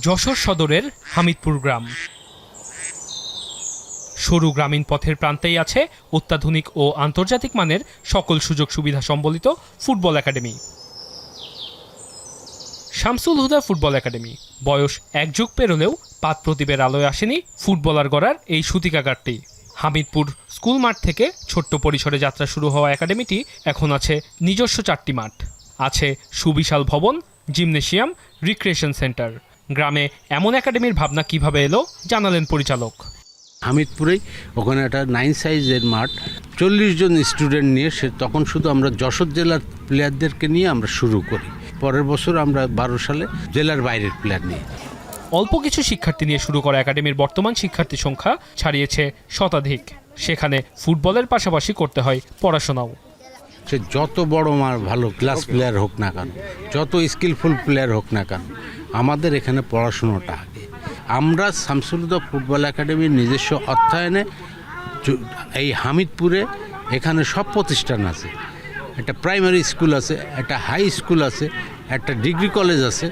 যশোর সদরের হামিদপুর গ্রাম। সরু গ্রামীণ পথের প্রান্তেই আছে অত্যাধুনিক ও আন্তর্জাতিক মানের সকল সুযোগ সুবিধা সম্বলিত football academy. Shamsul Huda football academy. বয়স এক যুগ পেরোলেও পাত প্রদীপের আলোয় আসেনি ফুটবলার গড়ার এই সুতিকাগারটি। হামিদপুর স্কুল মাঠ থেকে ছোট্ট পরিসরে যাত্রা শুরু হওয়া একাডেমিটি এখন আছে নিজস্ব চারটি মাঠ। আছে সুবিশাল ভবন, জিমনেশিয়াম, রিক্রিয়েশন সেন্টার। গ্রামে এমন একাডেমির ভাবনা কীভাবে এলো জানালেন পরিচালক। হামিদপুরেই ওখানে একটা নাইন সাইজের মাঠ। চল্লিশ জন স্টুডেন্ট নিয়ে সে তখন শুধু আমরা যশোর জেলার প্লেয়ারদেরকে নিয়ে আমরা শুরু করি। পরের বছর আমরা বারো সালে জেলার বাইরের প্লেয়ার নিয়ে। অল্প কিছু শিক্ষার্থী নিয়ে শুরু করা একাডেমির বর্তমান শিক্ষার্থী সংখ্যা ছাড়িয়েছে শতাধিক। সেখানে ফুটবলের পাশাপাশি করতে হয় পড়াশোনাও। সে যত বড় মার ভালো ক্লাস প্লেয়ার হোক না কেন যত স্কিলফুল প্লেয়ার হোক না কেন আমাদের এখানে পড়াশুনোটা আগে। আমরা শামসুলুদা ফুটবল একাডেমির নিজস্ব অর্থায়নে এই হামিদপুরে এখানে সব প্রতিষ্ঠান আছে। একটা প্রাইমারি স্কুল আছে, একটা হাই স্কুল আছে, একটা ডিগ্রি কলেজ আছে,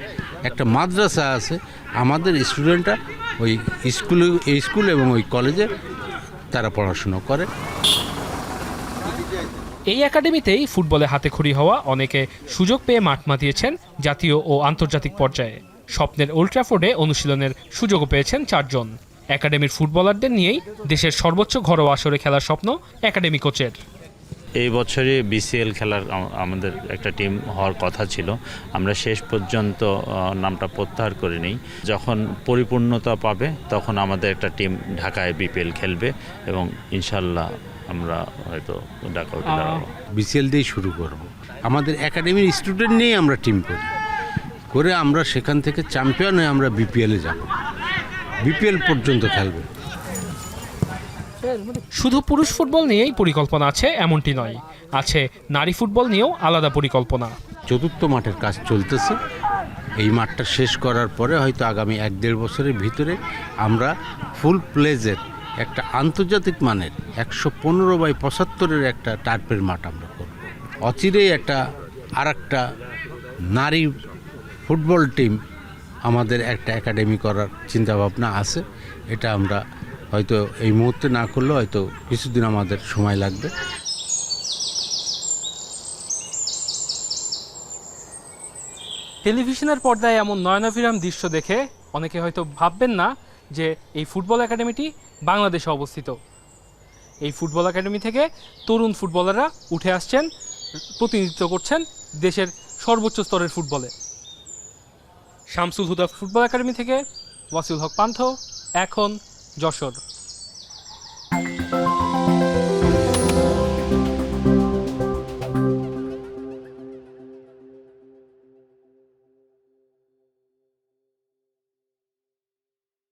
একটা মাদ্রাসা আছে। আমাদের স্টুডেন্টরা ওই স্কুলে, এই স্কুল এবং ওই কলেজে তারা পড়াশুনো করে। এই একাডেমিতেই ফুটবলে হাতেখড়ি হওয়া অনেকে সুযোগ পেয়ে মাঠ মাতিয়েছেন জাতীয় ও আন্তর্জাতিক পর্যায়ে। স্বপ্নের ওল্ড ট্রাফোর্ডে অনুশীলনের সুযোগও পেয়েছেন চারজন। একাডেমির ফুটবলারদের নিয়েই দেশের সর্বোচ্চ ঘরোয়া আসরে খেলার স্বপ্ন একাডেমি কোচের। এই বছরই বিসিএল খেলার আমাদের একটা টিম হওয়ার কথা ছিল। আমরা শেষ পর্যন্ত নামটা প্রত্যাহার করে নিই যখন পরিপূর্ণতা পাবে তখন আমাদের একটা টিম ঢাকায় বিপিএল খেলবে এবং ইনশাল্লাহ আমরা হয়তো ঢাকা উঠে দাঁড়াবো। বিসিএল দিয়েই শুরু করব। আমাদের একাডেমির স্টুডেন্ট নিয়েই আমরা টিম করি। করে আমরা সেখান থেকে চ্যাম্পিয়ন হয়ে আমরা বিপিএলে যাব। বিপিএল পর্যন্ত খেলবে। শুধু পুরুষ ফুটবল নিয়েই পরিকল্পনা আছে এমনটি নয় আছে নারী ফুটবল নিয়েও আলাদা পরিকল্পনা। চতুর্থ মাঠের কাজ চলতেছে। এই মাঠটা শেষ করার পরে হয়তো আগামী এক দেড় বছরের ভিতরে আমরা ফুল প্লেজের একটা আন্তর্জাতিক মানের একশো পনেরো বাই পঁচাত্তরের একটা টার্পের মাঠ আমরা করব। অচিরেই একটা আর একটা নারী ফুটবল টিম আমাদের একটা একাডেমি করার চিন্তাভাবনা আছে। এটা আমরা হয়তো এই মুহূর্তে না করলেও হয়তো কিছুদিন আমাদের সময় লাগবে। টেলিভিশনের পর্দায় এমন নয়নাভিরাম দৃশ্য দেখে অনেকে হয়তো ভাববেন না যে এই ফুটবল একাডেমিটি বাংলাদেশে অবস্থিত। এই ফুটবল একাডেমি থেকে তরুণ ফুটবলাররা উঠে আসছেন, প্রতিনিধিত্ব করছেন দেশের সর্বোচ্চ স্তরের ফুটবলে। শামসুল হুদা ফুটবল একাডেমি থেকে ওয়াসিউল হক পান্থ এখন যশোর।